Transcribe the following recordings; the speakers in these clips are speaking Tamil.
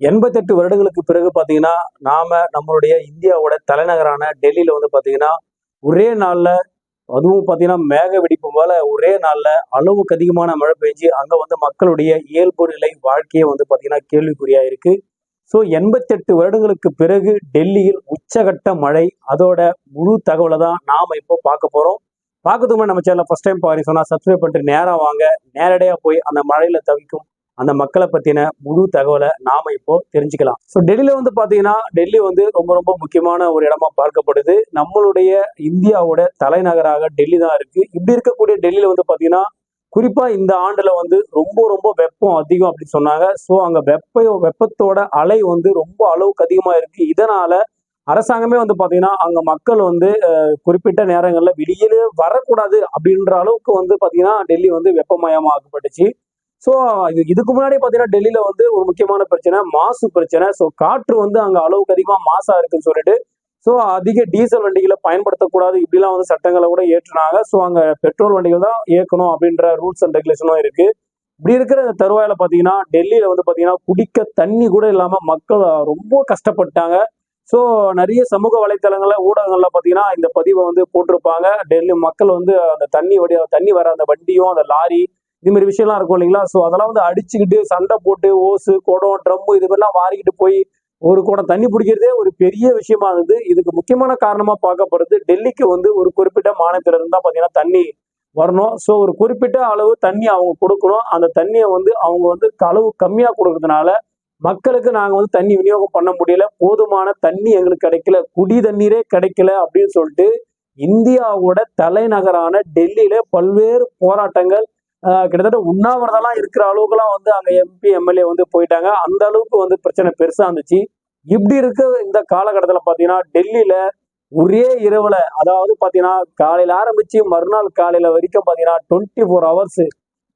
எண்பத்தெட்டு வருடங்களுக்கு பிறகு பார்த்தீங்கன்னா நாம நம்மளுடைய இந்தியாவோட தலைநகரான டெல்லியில வந்து பார்த்தீங்கன்னா ஒரே நாளில் அதுவும் பார்த்தீங்கன்னா மேக வெடிப்பு போல ஒரே நாளில் அளவுக்கு அதிகமான மழை பெஞ்சு அங்கே வந்து மக்களுடைய இயல்பு நிலை வாழ்க்கையே வந்து பார்த்தீங்கன்னா கேள்விக்குறியா இருக்கு. ஸோ எண்பத்தெட்டு வருடங்களுக்கு பிறகு டெல்லியில் உச்சகட்ட மழை அதோட முழு தகவலை தான் நாம் இப்போ பார்க்க போகிறோம் பார்க்கறதுக்கு முன்னாடி நம்ம சேனல் ஃபர்ஸ்ட் டைம் பாருங்க சொன்னால் சப்ஸ்கிரைப் பண்ணிட்டு நேராக வாங்க. நேரடியாக போய் அந்த மழையில் தவிக்கும் அந்த மக்களை பத்தின முழு தகவலை நாம இப்போ தெரிஞ்சுக்கலாம். ஸோ டெல்லியில வந்து பாத்தீங்கன்னா டெல்லி வந்து ரொம்ப ரொம்ப முக்கியமான ஒரு இடமா பார்க்கப்படுது. நம்மளுடைய இந்தியாவோட தலைநகராக டெல்லி தான் இருக்கு. இப்படி இருக்கக்கூடிய டெல்லியில வந்து பாத்தீங்கன்னா குறிப்பா இந்த ஆண்டுல வந்து ரொம்ப ரொம்ப வெப்பம் அதிகம் அப்படின்னு சொன்னாங்க. ஸோ அங்க வெப்ப வெப்பத்தோட அலை வந்து ரொம்ப அளவுக்கு அதிகமா இருக்கு. இதனால அரசாங்கமே வந்து பாத்தீங்கன்னா அங்க மக்கள் வந்து குறிப்பிட்ட நேரங்கள்ல வெளியிலே வரக்கூடாது அப்படின்ற அளவுக்கு வந்து பாத்தீங்கன்னா டெல்லி வந்து வெப்பமயமாக்கப்பட்டுச்சு. ஸோ இது இதுக்கு முன்னாடி பார்த்தீங்கன்னா டெல்லியில வந்து ஒரு முக்கியமான பிரச்சனை மாசு பிரச்சனை. ஸோ காற்று வந்து அங்கே அளவுக்கு அதிகமாக மாசா இருக்குன்னு சொல்லிட்டு ஸோ அதிக டீசல் வண்டிகளை பயன்படுத்தக்கூடாது. இப்படிலாம் வந்து சட்டங்களை கூட ஏற்றுனாங்க. ஸோ அங்கே பெட்ரோல் வண்டிகள் தான் இயக்கணும் அப்படின்ற ரூல்ஸ் அண்ட் ரெகுலேஷனும் இருக்கு. இப்படி இருக்கிற இந்த தருவாயில பார்த்தீங்கன்னா டெல்லியில வந்து பார்த்தீங்கன்னா குடிக்க தண்ணி கூட இல்லாமல் மக்கள் ரொம்ப கஷ்டப்பட்டாங்க. ஸோ நிறைய சமூக வலைத்தளங்களில் ஊடகங்கள்ல பார்த்தீங்கன்னா இந்த பதிவை வந்து போட்டிருப்பாங்க. டெல்லி மக்கள் வந்து அந்த தண்ணி வடி தண்ணி வர அந்த வண்டியும் அந்த லாரி இது மாதிரி விஷயம்லாம் இருக்கும் இல்லைங்களா? ஸோ அதெல்லாம் வந்து அடிச்சுக்கிட்டு சண்டை போட்டு ஓசு குடம் ட்ரம்மு இது மாதிரிலாம் மாறிக்கிட்டு போய் ஒரு குடம் தண்ணி பிடிக்கிறதே ஒரு பெரிய விஷயமா இருந்தது இதுக்கு முக்கியமான காரணமா பார்க்கப்படுறது டெல்லிக்கு வந்து ஒரு குறிப்பிட்ட மாநிலத்துல இருந்தா பாத்தீங்கன்னா தண்ணி வரணும். ஸோ ஒரு குறிப்பிட்ட அளவு தண்ணி அவங்க கொடுக்கணும். அந்த தண்ணியை வந்து அவங்க வந்து அளவு கம்மியாக கொடுக்கறதுனால மக்களுக்கு நாங்கள் வந்து தண்ணி விநியோகம் பண்ண முடியல. போதுமான தண்ணி எங்களுக்கு கிடைக்கல. குடி தண்ணீரே கிடைக்கல அப்படின்னு சொல்லிட்டு இந்தியாவோட தலைநகரான டெல்லியில பல்வேறு போராட்டங்கள் கிட்டத்தட்ட உண்ணாவிரதெல்லாம் இருக்கிற அளவுக்குலாம் வந்து அங்க எம்பி எம்எல்ஏ வந்து போயிட்டாங்க. அந்த அளவுக்கு வந்து பிரச்சனை பெருசா இருந்துச்சு. இப்படி இருக்க இந்த காலகட்டத்துல பாத்தீங்கன்னா டெல்லியில ஒரே இரவுல அதாவது பாத்தீங்கன்னா காலையில ஆரம்பிச்சு மறுநாள் காலையில வரைக்கும் பாத்தீங்கன்னா டுவெண்ட்டி ஃபோர் ஹவர்ஸ்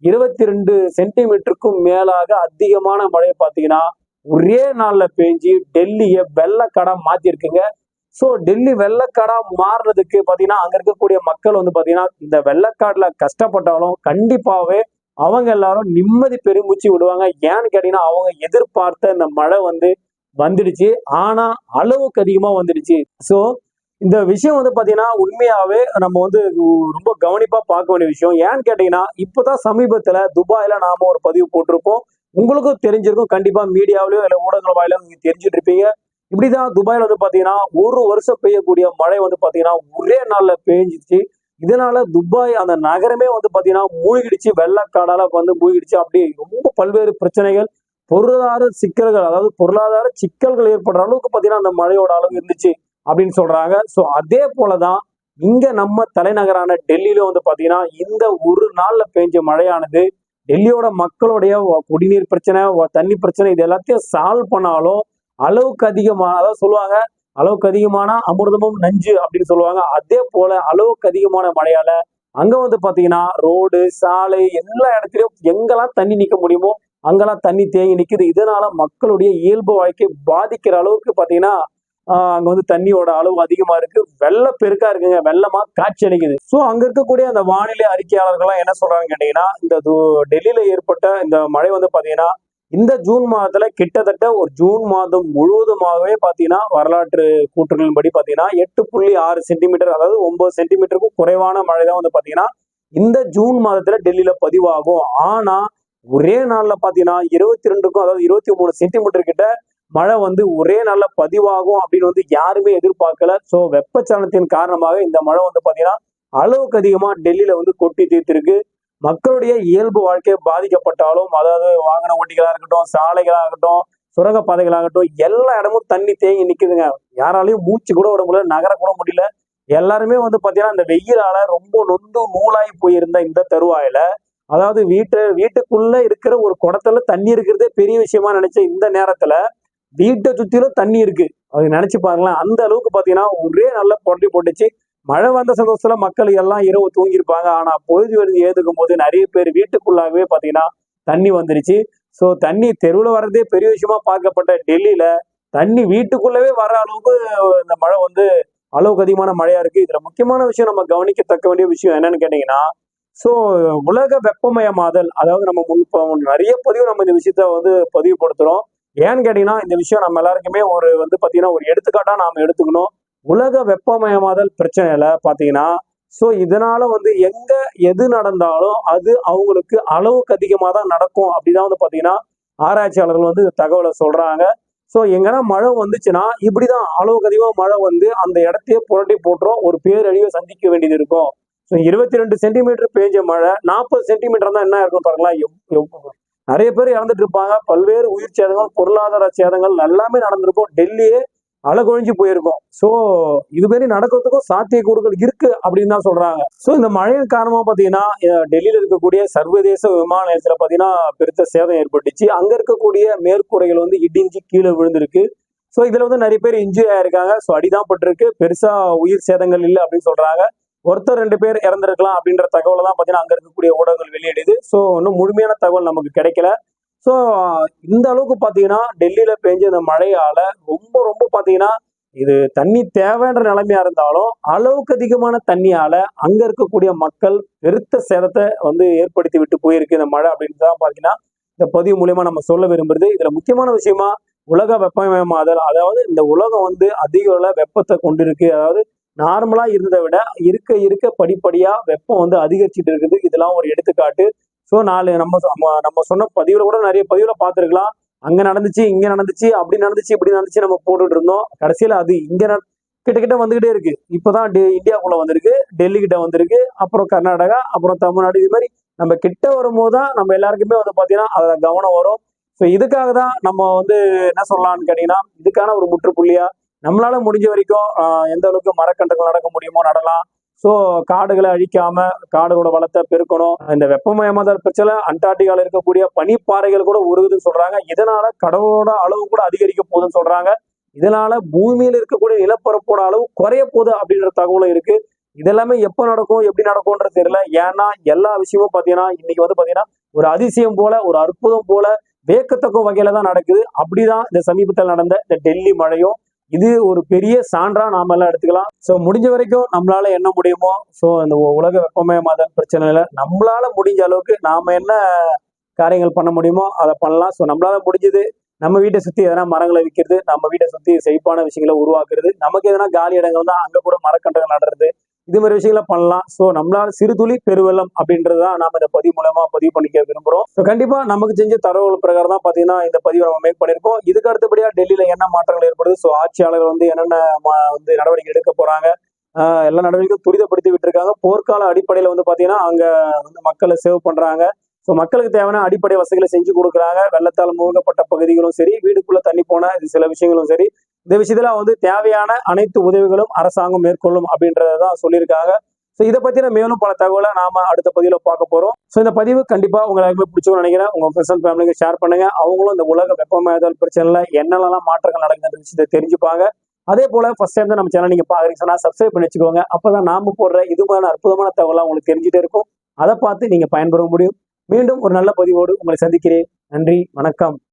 இருபத்தி ரெண்டு சென்டிமீட்டருக்கும் மேலாக அதிகமான மழை பாத்தீங்கன்னா ஒரே நாள்ல பெஞ்சு டெல்லியை வெள்ளக்கடை மாத்திருக்குங்க. ஸோ டெல்லி வெள்ளக்காடா மாறுறதுக்கு பார்த்தீங்கன்னா அங்க இருக்கக்கூடிய மக்கள் வந்து பார்த்தீங்கன்னா இந்த வெள்ளக்காடுல கஷ்டப்பட்டாலும் கண்டிப்பாவே அவங்க எல்லாரும் நிம்மதி பெருமூச்சு விடுவாங்க. ஏன்னு கேட்டீங்கன்னா அவங்க எதிர்பார்த்த இந்த மழை வந்து வந்துடுச்சு. ஆனா அளவுக்கு அதிகமா வந்துடுச்சு. ஸோ இந்த விஷயம் வந்து பாத்தீங்கன்னா உண்மையாவே நம்ம வந்து ரொம்ப கவனிப்பா பார்க்க வேண்டிய விஷயம். ஏன்னு கேட்டீங்கன்னா இப்பதான் சமீபத்துல துபாயில நாம ஒரு பதிவு போட்டிருப்போம் உங்களுக்கும் தெரிஞ்சிருக்கும். கண்டிப்பா மீடியாவிலயோ இல்ல ஊடகங்கள் வாயிலும் நீங்க தெரிஞ்சுட்டு இருப்பீங்க. இப்படிதான் துபாயில் வந்து பாத்தீங்கன்னா ஒரு வருஷம் பெய்யக்கூடிய மழை வந்து பாத்தீங்கன்னா ஒரே நாள்ல பெஞ்சிச்சு. இதனால துபாய் அந்த நகரமே வந்து பாத்தீங்கன்னா மூழ்கிடுச்சு. வெள்ளக்காடால வந்து மூழ்கிடுச்சு. அப்படி ரொம்ப பல்வேறு பிரச்சனைகள் பொருளாதார சிக்கல்கள் அதாவது பொருளாதார சிக்கல்கள் ஏற்படுற அளவுக்கு பாத்தீங்கன்னா அந்த மழையோட அளவு இருந்துச்சு அப்படின்னு சொல்றாங்க. ஸோ அதே போலதான் இங்க நம்ம தலைநகரான டெல்லியில வந்து பாத்தீங்கன்னா இந்த ஒரு நாள்ல பெஞ்ச மழையானது டெல்லியோட மக்களுடைய குடிநீர் பிரச்சனை தண்ணி பிரச்சனை இது எல்லாத்தையும் சால்வ் பண்ணாலும் அளவுக்கு அதிகமான அதாவது சொல்லுவாங்க அளவுக்கு அதிகமான அமிர்தமும் நஞ்சு அப்படின்னு சொல்லுவாங்க. அதே போல அளவுக்கு அதிகமான மழையால அங்க வந்து பாத்தீங்கன்னா ரோடு சாலை எல்லா இடத்துலயும் எங்கெல்லாம் தண்ணி நிக்க முடியுமோ அங்கெல்லாம் தண்ணி தேங்கி நிக்குது. இதனால மக்களுடைய இயல்பு வாழ்க்கை பாதிக்கிற அளவுக்கு பாத்தீங்கன்னா ஆஹ் அங்க வந்து தண்ணியோட அளவு அதிகமா இருக்கு. வெள்ள பெருக்கா இருக்குங்க. வெள்ளமா காட்சி அளிக்குது. ஸோ அங்க இருக்கக்கூடிய அந்த வானிலை அறிக்கையாளர்கள்லாம் என்ன சொல்றாங்கன்னு கேட்டீங்கன்னா இந்த டெல்லியில ஏற்பட்ட இந்த மழை வந்து பாத்தீங்கன்னா இந்த ஜூன் மாதத்துல கிட்டத்தட்ட ஒரு ஜூன் மாதம் முழுவதுமாகவே பாத்தீங்கன்னா வரலாற்று கூற்றுகளின்படி பாத்தீங்கன்னா எட்டு புள்ளி ஆறு சென்டிமீட்டர் அதாவது ஒன்பது சென்டிமீட்டருக்கும் குறைவான மழை தான் வந்து பாத்தீங்கன்னா இந்த ஜூன் மாதத்துல டெல்லியில பதிவாகும். ஆனா ஒரே நாள்ல பாத்தீங்கன்னா இருபத்தி ரெண்டுக்கும் அதாவது இருபத்தி மூணு சென்டிமீட்டர் கிட்ட மழை வந்து ஒரே நாள்ல பதிவாகும் அப்படின்னு வந்து யாருமே எதிர்பார்க்கல. சோ வெப்பச்சலனத்தின் காரணமாக இந்த மழை வந்து பாத்தீங்கன்னா அளவுக்கு அதிகமா டெல்லியில வந்து கொட்டி தீர்த்திருக்கு. மக்களுடைய இயல்பு வாழ்க்கை பாதிக்கப்பட்டாலும் அதாவது வாகன ஓட்டிகளாக இருக்கட்டும் சாலைகளாக இருக்கட்டும் சுரங்க பாதைகளாகட்டும் எல்லா இடமும் தண்ணி தேங்கி நிற்குதுங்க யாராலையும் மூச்சு கூட விட முடியல நகர கூட முடியல. எல்லாருமே வந்து பார்த்தீங்கன்னா இந்த வெயிலால ரொம்ப நொந்து நூலாகி போயிருந்த இந்த தருவாயில அதாவது வீட்டு வீட்டுக்குள்ள இருக்கிற ஒரு குடத்துல தண்ணி இருக்கிறதே பெரிய விஷயமா நினைச்ச இந்த நேரத்துல வீட்டை சுத்திலும் தண்ணி இருக்கு. அது நினைச்சு பாருங்களேன் அந்த அளவுக்கு பாத்தீங்கன்னா ஒரே நல்ல பொட்டி போட்டுச்சு மழை வந்த சந்தோஷத்துல மக்கள் எல்லாம் இரவு தூங்கியிருப்பாங்க. ஆனா பொழுது வருது ஏதுக்கும் போது நிறைய பேர் வீட்டுக்குள்ளாகவே பாத்தீங்கன்னா தண்ணி வந்துருச்சு. ஸோ தண்ணி தெருவில் வர்றதே பெரிய விஷயமா பார்க்கப்பட்ட டெல்லியில தண்ணி வீட்டுக்குள்ளவே வர அளவுக்கு இந்த மழை வந்து அளவுக்கு அதிகமான மழையா இருக்கு. இதுல முக்கியமான விஷயம் நம்ம கவனிக்கத்தக்க வேண்டிய விஷயம் என்னன்னு கேட்டீங்கன்னா ஸோ உலக வெப்பமயமாதல் அதாவது நம்ம முன் இப்போ நிறைய பதிவு நம்ம இந்த விஷயத்த வந்து பதிவுபடுத்துறோம். ஏன்னு கேட்டீங்கன்னா இந்த விஷயம் நம்ம எல்லாருக்குமே ஒரு வந்து பாத்தீங்கன்னா ஒரு எடுத்துக்காட்டா நாம எடுத்துக்கணும். உலக வெப்பமயமாதல் பிரச்சனையில பாத்தீங்கன்னா ஸோ இதனால வந்து எங்க எது நடந்தாலும் அது அவங்களுக்கு அளவுக்கு அதிகமாக தான் நடக்கும். அப்படிதான் வந்து பாத்தீங்கன்னா ஆராய்ச்சியாளர்கள் வந்து தகவலை சொல்றாங்க. ஸோ எங்கன்னா மழை வந்துச்சுன்னா இப்படிதான் அளவுக்கு அதிகமாக மழை வந்து அந்த இடத்தையே புரட்டி போட்டுரும். ஒரு பேரழிவை சந்திக்க வேண்டியது இருக்கும். ஸோ இருபத்தி ரெண்டு சென்டிமீட்டர் பேஞ்ச மழை நாற்பது சென்டிமீட்டர் தான் என்ன இருக்கும் பாருங்களா நிறைய பேர் இறந்துட்டு இருப்பாங்க. பல்வேறு உயிர் சேதங்கள் பொருளாதார சேதங்கள் எல்லாமே நடந்திருக்கும். டெல்லியே அழகொழிஞ்சு போயிருக்கும். ஸோ இதுமாரி நடக்கிறதுக்கும் சாத்தியக்கூறுகள் இருக்கு அப்படின்னு தான் சொல்றாங்க. ஸோ இந்த மழையின் காரணமா பார்த்தீங்கன்னா டெல்லியில் டெல்லியில இருக்கக்கூடிய சர்வதேச விமான நிலையத்தில் பார்த்தீங்கன்னா பெருத்த சேதம் ஏற்பட்டுச்சு. அங்க இருக்கக்கூடிய மேற்கூரைகள் வந்து இடிஞ்சு கீழே விழுந்திருக்கு. ஸோ இதுல வந்து நிறைய பேர் இன்ஜுரி ஆயிருக்காங்க. ஸோ அடிதான் பட்டிருக்கு. பெருசா உயிர் சேதங்கள் இல்லை அப்படின்னு சொல்றாங்க. ஒருத்தர் ரெண்டு பேர் இறந்திருக்கலாம் அப்படின்ற தகவலை தான் பார்த்தீங்கன்னா அங்க இருக்கக்கூடிய ஊடகங்கள் வெளியிடுது. ஸோ இன்னும் முழுமையான தகவல் நமக்கு கிடைக்கல. ஸோ இந்த அளவுக்கு பார்த்தீங்கன்னா டெல்லியில் பெஞ்ச இந்த மழையால ரொம்ப ரொம்ப பார்த்தீங்கன்னா இது தண்ணி தேவைன்ற நிலைமையா இருந்தாலும் அளவுக்கு அதிகமான தண்ணியால அங்க இருக்கக்கூடிய மக்கள் பெருத்த சேதத்தை வந்து ஏற்படுத்தி விட்டு போயிருக்கு இந்த மழை அப்படின்னு தான் பார்த்தீங்கன்னா இந்த பதிவு மூலியமா நம்ம சொல்ல விரும்புறது. இதுல முக்கியமான விஷயமா உலக வெப்பமயமாதல் அதாவது இந்த உலகம் வந்து அதிக அளவுல வெப்பத்தை கொண்டிருக்கு. அதாவது நார்மலா இருந்ததை விட இருக்க இருக்க படிப்படியா வெப்பம் வந்து அதிகரிச்சுட்டு இருக்குது. இதெல்லாம் ஒரு எடுத்துக்காட்டு. ஸோ நாலு நம்ம நம்ம- நம்ம சொன்ன பதிவுல கூட நிறைய பதிவுல பார்த்துருக்கலாம். அங்க நடந்துச்சு இங்க நடந்துச்சு அப்படி நடந்துச்சு இப்படி நடந்துச்சு நம்ம போட்டுட்டு இருந்தோம். கடைசியில அது இங்க நட- கிட்ட கிட்ட வந்துகிட்டே இருக்கு. இப்பதான் டெ- இந்தியாவுக்குள்ள வந்திருக்கு டெல்லி கிட்ட வந்திருக்கு அப்புறம் கர்நாடகா அப்புறம் தமிழ்நாடு. இது மாதிரி நம்ம கிட்ட வரும்போது தான் நம்ம எல்லாருக்குமே வந்து பாத்தீங்கன்னா அதில் கவனம் வரும். ஸோ இதுக்காக தான் நம்ம வந்து என்ன சொல்லலாம்னு கேட்டீங்கன்னா இதுக்கான ஒரு முற்றுப்புள்ளியா நம்மளால முடிஞ்ச வரைக்கும் ஆஹ், எந்த அளவுக்கு மரக்கன்றுகள் நடக்க முடியுமோ நடலாம். ஸோ காடுகளை அழிக்காம காடுகளோட வளத்தை பெருக்கணும். இந்த வெப்பமயமாதல் பிரச்சனை அண்டார்டிகால இருக்கக்கூடிய பனிப்பாறைகள் கூட உருகுதுன்னு சொல்றாங்க. இதனால கடலோட அளவு கூட அதிகரிக்க போகுதுன்னு சொல்றாங்க. இதனால பூமியில இருக்கக்கூடிய நிலப்பரப்போட அளவு குறைய போகுது அப்படின்ற தகவலும் இருக்கு. இதெல்லாமே எப்போ நடக்கும் எப்படி நடக்கும்ன்றது தெரியல. ஏன்னா எல்லா விஷயமும் பாத்தீங்கன்னா இன்னைக்கு வந்து பாத்தீங்கன்னா ஒரு அதிசயம் போல ஒரு அற்புதம் போல வேக்கத்தக்க வகையில தான் நடக்குது. அப்படிதான் இந்த சமீபத்தில் நடந்த இந்த டெல்லி மழையும் இது ஒரு பெரிய சான்றா நாம எல்லாம் எடுத்துக்கலாம். ஸோ முடிஞ்ச வரைக்கும் நம்மளால என்ன முடியுமோ ஸோ இந்த உலக வெப்பமயமாதல் பிரச்சனையில நம்மளால முடிஞ்ச அளவுக்கு நாம என்ன காரியங்கள் பண்ண முடியுமோ அதை பண்ணலாம். ஸோ நம்மளால முடிஞ்சது நம்ம வீட்டை சுத்தி எதனா மரங்களை விற்கிறது நம்ம வீட்டை சுத்தி செழிப்பான விஷயங்களை உருவாக்குறது நமக்கு எதனா காலி இடங்கள் தான் அங்க கூட மரக்கன்றுகள் நடுறது இது மாதிரி விஷயங்களை பண்ணலாம். ஸோ நம்மளால சிறுதுளி பெருவெல்லம் பெருவெள்ளம் அப்படின்றது தான் நாம இந்த பதிவு மூலமா பதிவு பண்ணிக்க விரும்புறோம். ஸோ கண்டிப்பா நமக்கு செஞ்ச தரவுகள் பிரகாரம் தான் பாத்தீங்கன்னா இந்த பதிவை நம்ம மேக் பண்ணிருக்கோம் இதுக்கு அடுத்தபடியா டெல்லியில என்ன மாற்றங்கள் ஏற்படுது? ஸோ ஆட்சியாளர்கள் வந்து என்னென்ன மா- வந்து நடவடிக்கை எடுக்க போறாங்க? எல்லா நடவடிக்கையும் துரிதப்படுத்தி விட்டுருக்காங்க. போர்க்கால அடிப்படையில வந்து பாத்தீங்கன்னா அங்க வந்து மக்களை சேவ் பண்றாங்க. ஸோ மக்களுக்கு தேவையான அடிப்படை வசதிகளை செஞ்சு கொடுக்குறாங்க. வெள்ளத்தால் மூழ்கப்பட்ட பகுதிகளும் சரி வீடுக்குள்ள தண்ணி போன இது சில விஷயங்களும் சரி. இந்த விஷயத்துல வந்து தேவையான அனைத்து உதவிகளும் அரசாங்கம் மேற்கொள்ளும் அப்படின்றதான் சொல்லியிருக்காங்க. ஸோ இதை பத்தின மேலும் பல தகவலை நாம அடுத்த பதிவில் பார்க்க போறோம். ஸோ இந்த பதிவு கண்டிப்பா உங்களுக்கு எல்லாருக்குமே நினைக்கிறேன். உங்க ஃப்ரெண்ட்ஸ் அண்ட் ஃபேமிலிக்கு ஷேர் பண்ணுங்க. அவங்களும் இந்த உலக வெப்பமயதல் பிரச்சனைல என்னென்னலாம் மாற்றங்கள் நடக்குதுன்ற விஷயத்தை தெரிஞ்சுப்பாங்க. அதே போல ஃபர்ஸ்ட் டைம் தான் நம்ம சேனல் நீங்க பாக்குறீங்க. சொன்னா சப்ஸ்கிரைப் பண்ணி வச்சுக்கோங்க. அப்பதான் நாம போடுற இது மாதிரி அற்புதமான தகவலாம் உங்களுக்கு தெரிஞ்சுட்டே இருக்கும். அதை பார்த்து நீங்க பயன்பெற முடியும். மீண்டும் ஒரு நல்ல பதிவோடு உங்களை சந்திக்கிறேன். நன்றி வணக்கம்.